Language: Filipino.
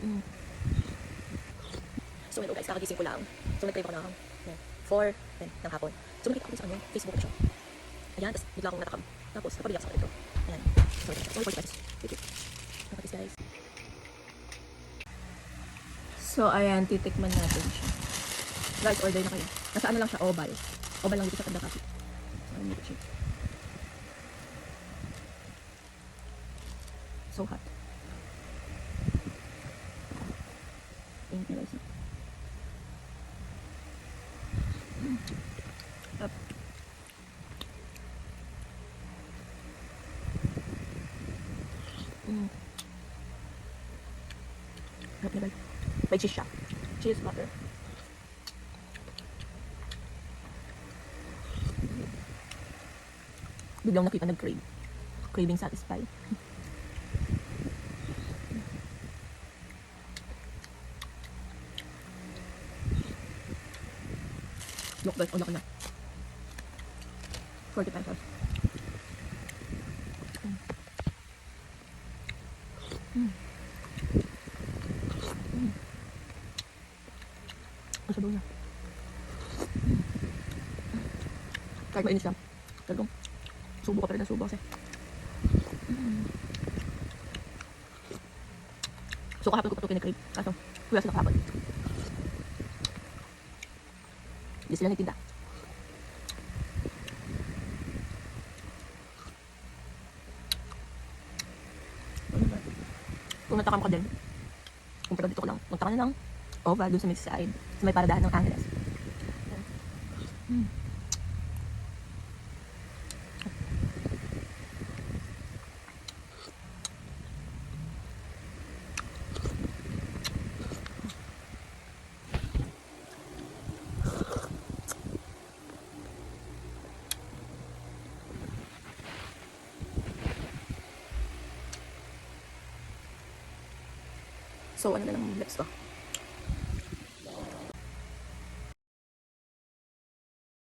Mm. So, hello guys, kakagising ko lang. So, nag-crave ako ng eh, 4 10 ng hapon. So, nakita ko sa ano, Facebook ko siya. Ayan, tapos bigla akong natakam. Tapos, napabiyak sa kanito. Ayan. So, ito. Only 45 minutes. Thank you. Nakatis guys. So, ayan, titikman natin siya. Guys, order na kayo. Nasa ano lang siya, oval. Oval lang dito sa Kanda Coffee. So, cheap. So hot. Mm. Up. Mm. Sarap na guys. May cheese siya. Cheese butter. Biglang nakita nag-crave. Craving satisfied. Look guys, ang laki na. 40 pesos. Mm. Mm. Mm. Ang sabaw niya. Mm. Kahit mainis lang. Talagang subo ka pa rin ng subo kasi. Mm. So kahapon ko pa ito pinag-crave. Kaso, kuya sila kahapon. Hindi sila nagtinda. Kung natakam ka din, kung taga dito ko lang, punta ka na lang oval dun sa may side, sa may paradahan ng Angeles. Mm. So, ano na lang, let's go.